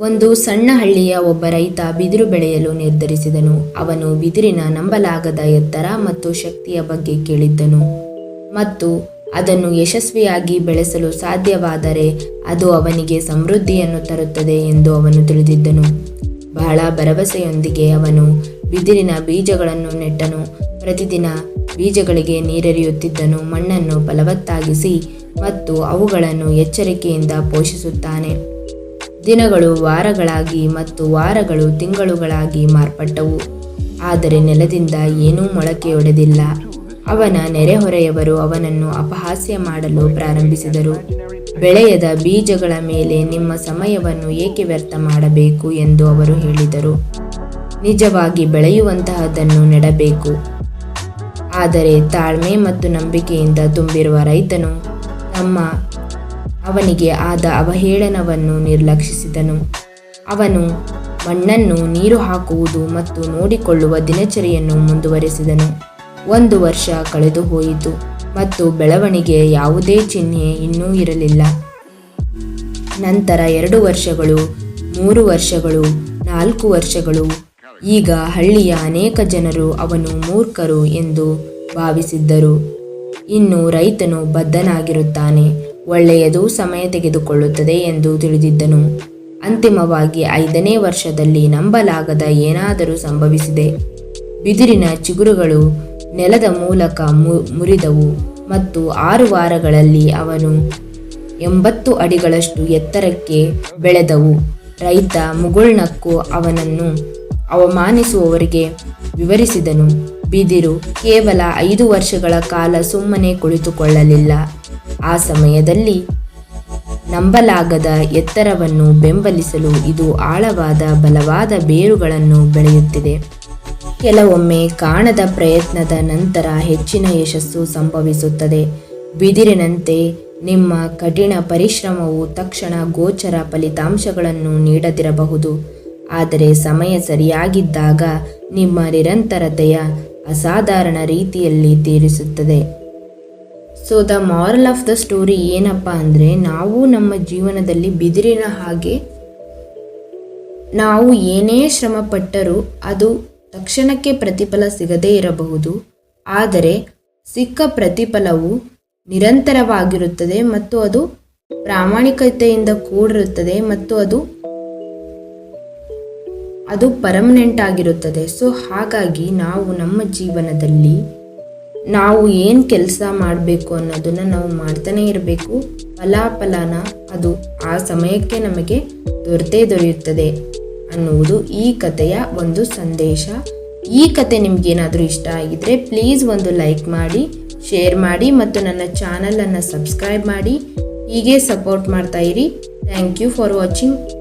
ಒಂದು ಸಣ್ಣ ಹಳ್ಳಿಯ ಒಬ್ಬ ರೈತ ಬಿದಿರು ಬೆಳೆಯಲು ನಿರ್ಧರಿಸಿದನು. ಅವನು ಬಿದಿರಿನ ನಂಬಲಾಗದ ಎತ್ತರ ಮತ್ತು ಶಕ್ತಿಯ ಬಗ್ಗೆ ಕೇಳಿದ್ದನು. ಮತ್ತು ಅದನ್ನು ಯಶಸ್ವಿಯಾಗಿ ಬೆಳೆಸಲು ಸಾಧ್ಯವಾದರೆ ಅದು ಅವನಿಗೆ ಸಮೃದ್ಧಿಯನ್ನು ತರುತ್ತದೆ ಎಂದು ಅವನು ತಿಳಿದಿದ್ದನು. ಬಹಳ ಭರವಸೆಯೊಂದಿಗೆ ಅವನು ಬಿದಿರಿನ ಬೀಜಗಳನ್ನು ನೆಟ್ಟನು. ಪ್ರತಿದಿನ ಬೀಜಗಳಿಗೆ ನೀರೆರೆಯುತ್ತಿದ್ದನು. ಮಣ್ಣನ್ನು ಫಲವತ್ತಾಗಿಸಿ ಮತ್ತು ಅವುಗಳನ್ನು ಎಚ್ಚರಿಕೆಯಿಂದ ಪೋಷಿಸುತ್ತಾನೆ. ದಿನಗಳು, ವಾರಗಳಾಗಿ ಮತ್ತು ವಾರಗಳು, ತಿಂಗಳುಗಳಾಗಿ ಮಾರ್ಪಟ್ಟವು. ಆದರೆ ನೆಲದಿಂದ ಏನೂ ಮೊಳಕೆಯೊಡೆದಿಲ್ಲ. ಅವನ ನೆರೆಹೊರೆಯವರು ಅವನನ್ನು ಅಪಹಾಸ್ಯ ಮಾಡಲು ಪ್ರಾರಂಭಿಸಿದರು. ಬೆಳೆಯದ ಬೀಜಗಳ ಮೇಲೆ ನಿಮ್ಮ ಸಮಯವನ್ನು ಏಕೆ ವ್ಯರ್ಥ ಮಾಡಬೇಕು ಎಂದು ಅವರು ಹೇಳಿದರು. ನಿಜವಾಗಿ ಬೆಳೆಯುವಂತಹದನ್ನು ನೆಡಬೇಕು. ಆದರೆ ತಾಳ್ಮೆ ಮತ್ತು ನಂಬಿಕೆಯಿಂದ ತುಂಬಿರುವ ರೈತನು ತಮ್ಮ ಅವನಿಗೆ ಆದ ಅವಹೇಳನವನ್ನು ನಿರ್ಲಕ್ಷಿಸಿದನು. ಅವನು ಮಣ್ಣನ್ನು ನೀರು ಹಾಕುವುದು ಮತ್ತು ನೋಡಿಕೊಳ್ಳುವ ದಿನಚರಿಯನ್ನು ಮುಂದುವರೆಸಿದನು. ಒಂದು ವರ್ಷ ಕಳೆದು ಹೋಯಿತು ಮತ್ತು ಬೆಳವಣಿಗೆಯ ಯಾವುದೇ ಚಿಹ್ನೆ ಇನ್ನೂ ಇರಲಿಲ್ಲ. ನಂತರ ಎರಡು ವರ್ಷಗಳು, ಮೂರು ವರ್ಷಗಳು, ನಾಲ್ಕು ವರ್ಷಗಳು, ಈಗ ಹಳ್ಳಿಯ ಅನೇಕ ಜನರು ಅವನು ಮೂರ್ಖರು ಎಂದು ಭಾವಿಸಿದ್ದರು. ಇನ್ನು ರೈತನು ಬದ್ಧನಾಗಿರುತ್ತಾನೆ. ಒಳ್ಳೆಯದು ಸಮಯ ತೆಗೆದುಕೊಳ್ಳುತ್ತದೆ ಎಂದು ತಿಳಿದಿದ್ದನು. ಅಂತಿಮವಾಗಿ ಐದನೇ ವರ್ಷದಲ್ಲಿ ನಂಬಲಾಗದ ಏನಾದರೂ ಸಂಭವಿಸಿದೆ. ಬಿದಿರಿನ ಚಿಗುರುಗಳು ನೆಲದ ಮೂಲಕ ಮುರಿದವು ಮತ್ತು ಆರು ವಾರಗಳಲ್ಲಿ ಅವನು ಎಂಬತ್ತು ಅಡಿಗಳಷ್ಟು ಎತ್ತರಕ್ಕೆ ಬೆಳೆದವು. ರೈತ ಮುಗುಳ್ನಕ್ಕೂ ಅವನನ್ನು ಅವಮಾನಿಸುವವರಿಗೆ ವಿವರಿಸಿದನು. ಬಿದಿರು ಕೇವಲ ಐದು ವರ್ಷಗಳ ಕಾಲ ಸುಮ್ಮನೆ ಕುಳಿತುಕೊಳ್ಳಲಿಲ್ಲ. ಆ ಸಮಯದಲ್ಲಿ ನಂಬಲಾಗದ ಎತ್ತರವನ್ನು ಬೆಂಬಲಿಸಲು ಇದು ಆಳವಾದ ಬಲವಾದ ಬೇರುಗಳನ್ನು ಬೆಳೆಯುತ್ತಿದೆ. ಕೆಲವೊಮ್ಮೆ ಕಾಣದ ಪ್ರಯತ್ನದ ನಂತರ ಹೆಚ್ಚಿನ ಯಶಸ್ಸು ಸಂಭವಿಸುತ್ತದೆ. ಬಿದಿರಿನಂತೆ ನಿಮ್ಮ ಕಠಿಣ ಪರಿಶ್ರಮವು ತಕ್ಷಣ ಗೋಚರ ಫಲಿತಾಂಶಗಳನ್ನು ನೀಡದಿರಬಹುದು. ಆದರೆ ಸಮಯ ಸರಿಯಾಗಿದ್ದಾಗ ನಿಮ್ಮ ನಿರಂತರತೆಯ ಅಸಾಧಾರಣ ರೀತಿಯಲ್ಲಿ ತೀರಿಸುತ್ತದೆ. So the moral of the story ಏನಪ್ಪ ಅಂದರೆ ನಾವು ನಮ್ಮ ಜೀವನದಲ್ಲಿ ಬಿದಿರಿನ ಹಾಗೆ ನಾವು ಏನೇ ಶ್ರಮ ಪಟ್ಟರೂ ಅದು ತಕ್ಷಣಕ್ಕೆ ಪ್ರತಿಫಲ ಸಿಗದೇ ಇರಬಹುದು. ಆದರೆ ಸಿಕ್ಕ ಪ್ರತಿಫಲವು ನಿರಂತರವಾಗಿರುತ್ತದೆ ಮತ್ತು ಅದು ಪ್ರಾಮಾಣಿಕತೆಯಿಂದ ಕೂಡಿರುತ್ತದೆ ಮತ್ತು ಅದು ಅದು ಪರ್ಮನೆಂಟ್ ಆಗಿರುತ್ತದೆ. ಸೊ ಹಾಗಾಗಿ ನಾವು ನಮ್ಮ ಜೀವನದಲ್ಲಿ ನಾವು ಏನು ಕೆಲಸ ಮಾಡಬೇಕು ಅನ್ನೋದನ್ನು ನಾವು ಮಾಡ್ತಾನೆ ಇರಬೇಕು. ಫಲಾಫಲನ ಅದು ಆ ಸಮಯಕ್ಕೆ ನಮಗೆ ದೊರೆತೇ ದೊರೆಯುತ್ತದೆ ಅನ್ನುವುದು ಈ ಕಥೆಯ ಒಂದು ಸಂದೇಶ. ಈ ಕತೆ ನಿಮಗೇನಾದರೂ ಇಷ್ಟ ಆಗಿದ್ರೆ ಪ್ಲೀಸ್ ಒಂದು ಲೈಕ್ ಮಾಡಿ ಶೇರ್ ಮಾಡಿ ಮತ್ತು ನನ್ನ ಚಾನಲನ್ನು ಸಬ್ಸ್ಕ್ರೈಬ್ ಮಾಡಿ. ಹೀಗೆ ಸಪೋರ್ಟ್ ಮಾಡ್ತಾ ಇರಿ. Thank you for watching